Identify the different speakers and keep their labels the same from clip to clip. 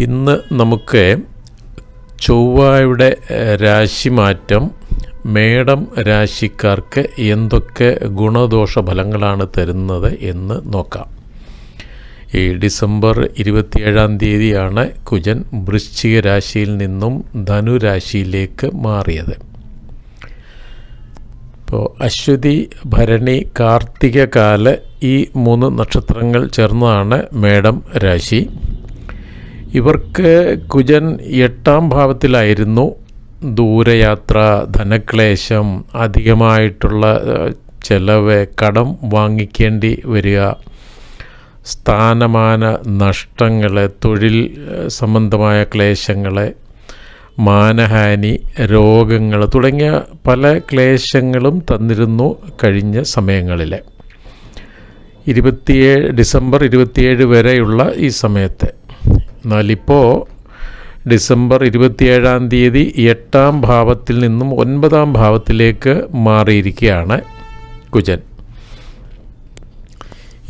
Speaker 1: ഇന്ന് നമുക്ക് ചൊവ്വയുടെ രാശിമാറ്റം മേടം രാശിക്കാർക്ക് എന്തൊക്കെ ഗുണദോഷ ഫലങ്ങളാണ് തരുന്നത് എന്ന് നോക്കാം. ഈ ഡിസംബർ ഇരുപത്തിയേഴാം തീയതിയാണ് കുജൻ വൃശ്ചിക രാശിയിൽ നിന്നും ധനുരാശിയിലേക്ക് മാറിയത്. ഇപ്പോൾ അശ്വതി ഭരണി കാർത്തിക കാൽ ഈ മൂന്ന് നക്ഷത്രങ്ങൾ ചേർന്നതാണ് മേടം രാശി. ഇവർക്ക് കുജൻ എട്ടാം ഭാവത്തിലായിരുന്നു. ദൂരയാത്ര ധനക്ലേശം അധികമായിട്ടുള്ള ചെലവ് കടം വാങ്ങിക്കേണ്ടി വരിക സ്ഥാനമാന നഷ്ടങ്ങൾ തൊഴിൽ സംബന്ധമായ ക്ലേശങ്ങൾ മാനഹാനി രോഗങ്ങൾ തുടങ്ങിയ പല ക്ലേശങ്ങളും തന്നിരുന്നു കഴിഞ്ഞ സമയങ്ങളിൽ ഇരുപത്തിയേഴ് ഡിസംബർ ഇരുപത്തിയേഴ് വരെയുള്ള ഈ സമയത്ത്. എന്നാലിപ്പോൾ ഡിസംബർ ഇരുപത്തിയേഴാം തീയതി എട്ടാം ഭാവത്തിൽ നിന്നും ഒൻപതാം ഭാവത്തിലേക്ക് മാറിയിരിക്കുകയാണ് കുജൻ.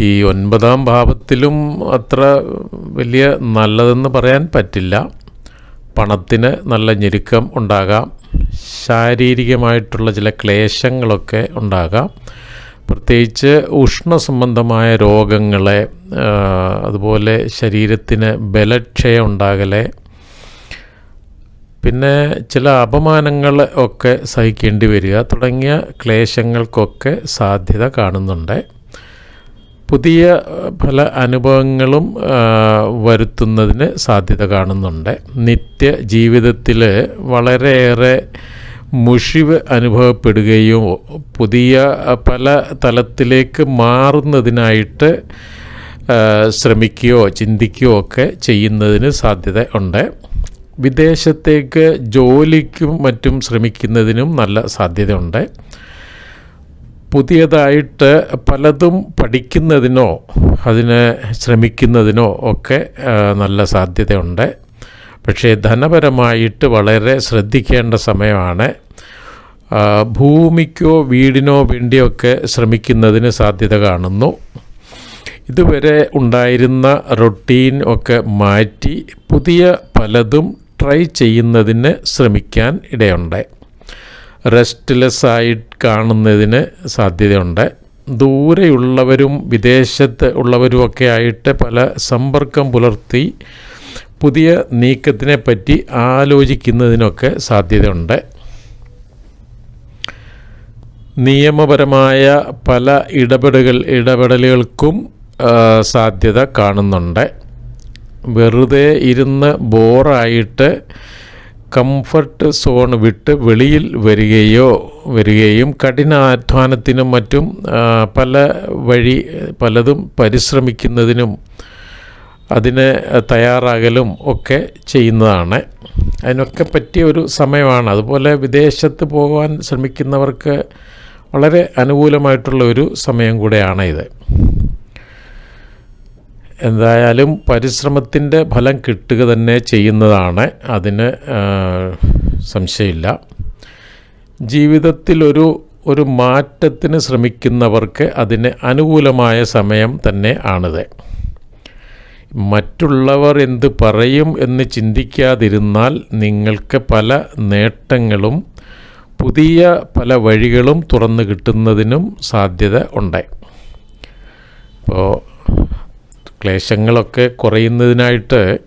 Speaker 1: ഈ ഒൻപതാം ഭാവത്തിലും അത്ര വലിയ നല്ലതെന്ന് പറയാൻ പറ്റില്ല. പണത്തിന് നല്ല ഞെരുക്കം ഉണ്ടാകാം. ശാരീരികമായിട്ടുള്ള ചില ക്ലേശങ്ങളൊക്കെ ഉണ്ടാകാം. പ്രത്യേകിച്ച് ഉഷ്ണസംബന്ധമായ രോഗങ്ങളെ അതുപോലെ ശരീരത്തിന് ബലക്ഷയം ഉണ്ടാകലെ പിന്നെ ചില അപമാനങ്ങൾ ഒക്കെ സഹിക്കേണ്ടി വരിക തുടങ്ങിയ ക്ലേശങ്ങൾക്കൊക്കെ സാധ്യത കാണുന്നുണ്ട്. പുതിയ പല അനുഭവങ്ങളും വരുത്തുന്നതിന് സാധ്യത കാണുന്നുണ്ട്. നിത്യ ജീവിതത്തിൽ വളരെയേറെ മുഷിവ് അനുഭവപ്പെടുകയും പുതിയ പല തലത്തിലേക്ക് മാറുന്നതിനായിട്ട് ശ്രമിക്കുകയോ ചിന്തിക്കുകയോ ഒക്കെ ചെയ്യുന്നതിന് സാധ്യത ഉണ്ട്. വിദേശത്തേക്ക് ജോലിക്കും മറ്റും ശ്രമിക്കുന്നതിനും നല്ല സാധ്യതയുണ്ട്. പുതിയതായിട്ട് പലതും പഠിക്കുന്നതിനോ അതിന് ശ്രമിക്കുന്നതിനോ ഒക്കെ നല്ല സാധ്യതയുണ്ട്. പക്ഷേ ധനപരമായിട്ട് വളരെ ശ്രദ്ധിക്കേണ്ട സമയമാണ്. ഭൂമിക്കോ വീടിനോ വേണ്ടിയൊക്കെ ശ്രമിക്കുന്നതിന് സാധ്യത കാണുന്നു. ഇതുവരെ ഉണ്ടായിരുന്ന റൊട്ടീൻ ഒക്കെ മാറ്റി പുതിയ പലതും ട്രൈ ചെയ്യുന്നതിന് ശ്രമിക്കാൻ ഇടയുണ്ട്. റെസ്റ്റ്ലെസ് ആയി കാണുന്നതിന് സാധ്യതയുണ്ട്. ദൂരെയുള്ളവരും വിദേശത്ത് ഉള്ളവരുമൊക്കെ ആയിട്ട് പല സമ്പർക്കം പുലർത്തി പുതിയ നീക്കത്തിനെ പറ്റി ആലോചിക്കുന്നതിനൊക്കെ സാധ്യതയുണ്ട്. നിയമപരമായ പല ഇടപെടലുകൾ ഇടപെടലുകൾക്കും സാധ്യത കാണുന്നുണ്ട്. വെറുതെ ഇരുന്ന് ബോറായിട്ട് കംഫർട്ട് സോൺ വിട്ട് വെളിയിൽ വരികയോ വരികയും കഠിനാധ്വാനത്തിനും മറ്റും പല വഴി പലതും പരിശ്രമിക്കുന്നതിനും അതിന് തയ്യാറാകലും ഒക്കെ ചെയ്യുന്നതാണ്. അതിനൊക്കെ പറ്റിയ ഒരു സമയമാണ്. അതുപോലെ വിദേശത്ത് പോകാൻ ശ്രമിക്കുന്നവർക്ക് വളരെ അനുകൂലമായിട്ടുള്ള ഒരു സമയം കൂടെയാണ് ഇത്. എന്തായാലും പരിശ്രമത്തിന്റെ ഫലം കിട്ടുക തന്നെ ചെയ്യുന്നതാണ് അതിന് സംശയമില്ല. ജീവിതത്തിലൊരു ഒരു മാറ്റത്തിന് ശ്രമിക്കുന്നവർക്ക് അതിന് അനുകൂലമായ സമയം തന്നെ ആണിത്. മറ്റുള്ളവർ എന്ത് പറയും എന്ന് ചിന്തിക്കാതിരുന്നാൽ നിങ്ങൾക്ക് പല നേട്ടങ്ങളും പുതിയ പല വഴികളും തുറന്നു കിട്ടുന്നതിനും സാധ്യത ഉണ്ട്. ഇപ്പോൾ ക്ലേശങ്ങളൊക്കെ കുറയുന്നതിനായിട്ട്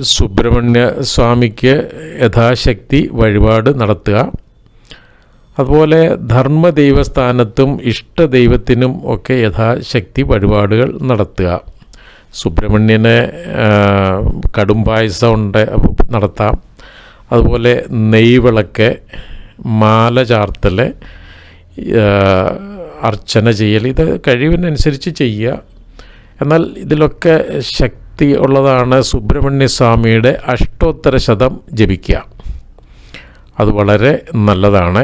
Speaker 1: സുബ്രഹ്മണ്യ സ്വാമിക്ക് യഥാശക്തി വഴിപാട് നടത്തുക. അതുപോലെ ധർമ്മ ധർമ്മദൈവസ്ഥാനത്തും ഇഷ്ടദൈവത്തിനും ഒക്കെ യഥാശക്തി വഴിപാടുകൾ നടത്തുക. സുബ്രഹ്മണ്യന് ആ, കടും പായസം ഉണ്ട് നടത്താം. അതുപോലെ നെയ്വിളക്ക് മാല ചാർത്തൽ അർച്ചന ചെയ്യൽ ഇത് കഴിവിനനുസരിച്ച് ചെയ്യുക. എന്നാൽ ഇതിലൊക്കെ ശക്തി ഉള്ളതാണ് സുബ്രഹ്മണ്യ സ്വാമിയുടെ അഷ്ടോത്തര ശതം ജപിക്കുക. അത് വളരെ നല്ലതാണ്.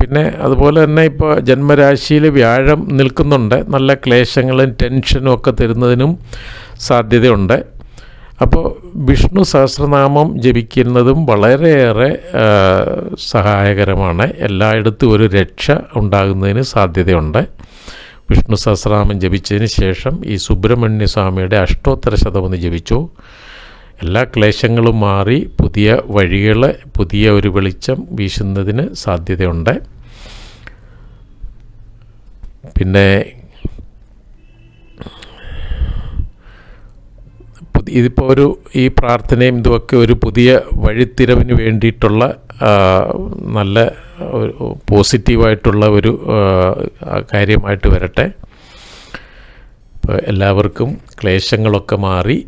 Speaker 1: പിന്നെ അതുപോലെ തന്നെ ഇപ്പോൾ ജന്മരാശിയിൽ വ്യാഴം നിൽക്കുന്നുണ്ട്. നല്ല ക്ലേശങ്ങളും ടെൻഷനും ഒക്കെ തരുന്നതിനും സാധ്യതയുണ്ട്. അപ്പോൾ വിഷ്ണു സഹസ്രനാമം ജപിക്കുന്നതും വളരെയേറെ സഹായകരമാണ്. എല്ലായിടത്തും ഒരു രക്ഷ ഉണ്ടാകുന്നതിന് സാധ്യതയുണ്ട്. വിഷ്ണു സഹസ്രനാമം ജപിച്ചതിന് ശേഷം ഈ സുബ്രഹ്മണ്യ സ്വാമിയുടെ അഷ്ടോത്തര ശതമെന്ന് ജപിച്ചു. എല്ലാ ക്ലേശങ്ങളും മാറി പുതിയ വഴികൾ പുതിയ ഒരു വെളിച്ചം വീശുന്നതിന് സാധ്യതയുണ്ട്. പിന്നെ ഇതിപ്പോൾ ഒരു ഈ പ്രാർത്ഥനയും ഇതുമൊക്കെ ഒരു പുതിയ വഴിത്തിരവിന് വേണ്ടിയിട്ടുള്ള നല്ല ഒരു പോസിറ്റീവായിട്ടുള്ള ഒരു കാര്യമായിട്ട് വരട്ടെ. ഇപ്പോൾ എല്ലാവർക്കും ക്ലേശങ്ങളൊക്കെ മാറി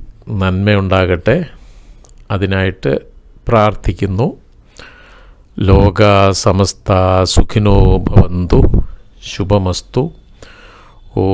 Speaker 1: നന്മയുണ്ടാകട്ടെ. അതിനായിട്ട് പ്രാർത്ഥിക്കുന്നു. ലോക സമസ്ത സുഖിനോ ഭവന്തു. ശുഭമസ്തു. ഓ